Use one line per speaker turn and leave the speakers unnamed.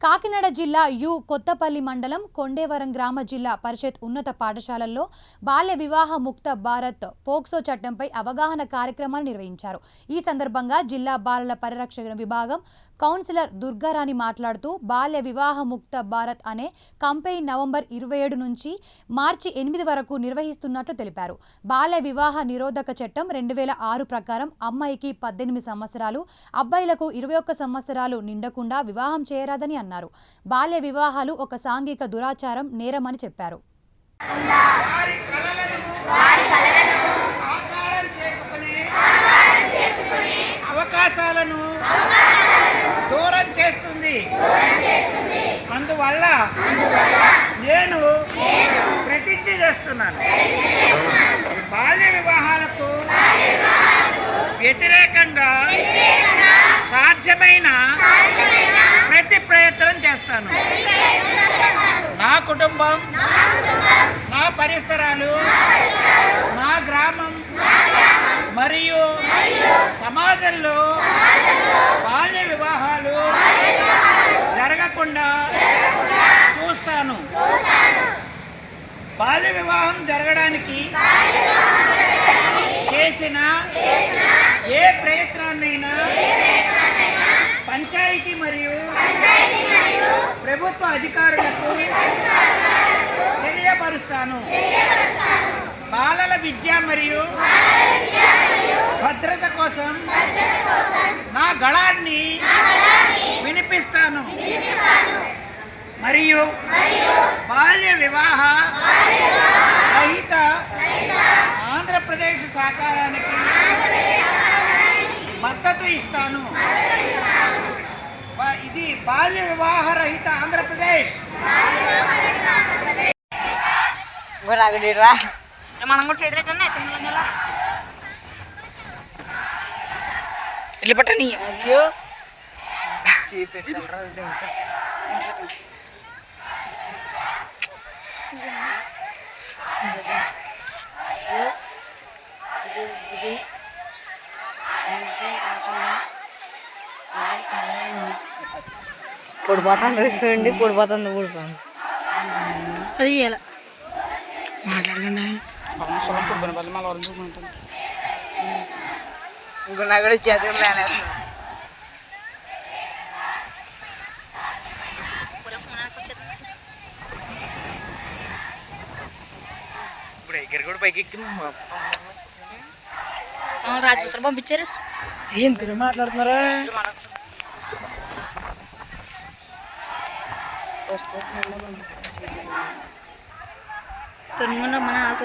కాకినాడ జిల్లా యు కొత్తపల్లి మండలం కొండేవరం గ్రామ జిల్లా పరిషత్ ఉన్నత పాఠశాలల్లో బాల్య వివాహ ముక్త భారత్ పోక్సో చట్టంపై అవగాహన కార్యక్రమాలు నిర్వహించారు. ఈ సందర్భంగా జిల్లా బాలల పరిరక్షణ విభాగం కౌన్సిలర్ దుర్గారాణి మాట్లాడుతూ బాల్య వివాహ ముక్త భారత్ అనే కంపెయిన్ నవంబర్ ఇరవై ఏడు నుంచి మార్చి ఎనిమిది వరకు నిర్వహిస్తున్నట్లు తెలిపారు. బాల్య వివాహ నిరోధక చట్టం రెండు వేల ఆరు ప్రకారం అమ్మాయికి పద్దెనిమిది సంవత్సరాలు అబ్బాయిలకు ఇరవై ఒక్క సంవత్సరాలు నిండకుండా వివాహం చేయరాదని అన్నారు. బాల్య వివాహాలు ఒక సాంఘిక దురాచారం నేరమని చెప్పారు.
అవకాశాలను దూరం చేస్తుంది. అందువల్ల నేను ప్రతిజ్ఞ చేస్తున్నాను. బాల్య వివాహాలకు వ్యతిరేకంగా సాధ్యమైన ప్రతి ప్రయత్నం చేస్తాను నా కుటుంబం నా పరిసరాలు నా గ్రామం మరియు సమాజంలో బాల్య వివాహాలు జరగకుండా చూస్తాను. బాల్య వివాహం జరగడానికి చేసిన ఏ ప్రయత్నాన్నైనా పంచాయతీ మరియు ప్రభుత్వ అధికారులకు తెలియపరుస్తాను బాలల విద్య మరియు భద్రత కోసం నా గళాన్ని వినిపిస్తాను. మరియు బాల్య వివాహ రహిత ఆంధ్రప్రదేశ్ సాకారానికి మద్దతు ఇస్తాను. ఇది బాల్య వివాహ రహిత ఆంధ్రప్రదేశ్.
గురాగుడిరా
మనం కూడా చేతులెట్టండి
ఇల్లు పట్టని అయ్యో పొడిపోతాను చూడండి పొడిపోతుంది పొడిపోతుంది
అది ఇయ్యాల
మాట్లాడకండి గుణాగుడి చేతులు ఇప్పుడు ఎక్కడ కూడా పైకి ఎక్కింది
రాజప్రసాద్ పంపించారు.
ఏంటి మాట్లాడుతున్నారా?
તો નિમંત્રણ મને આવતો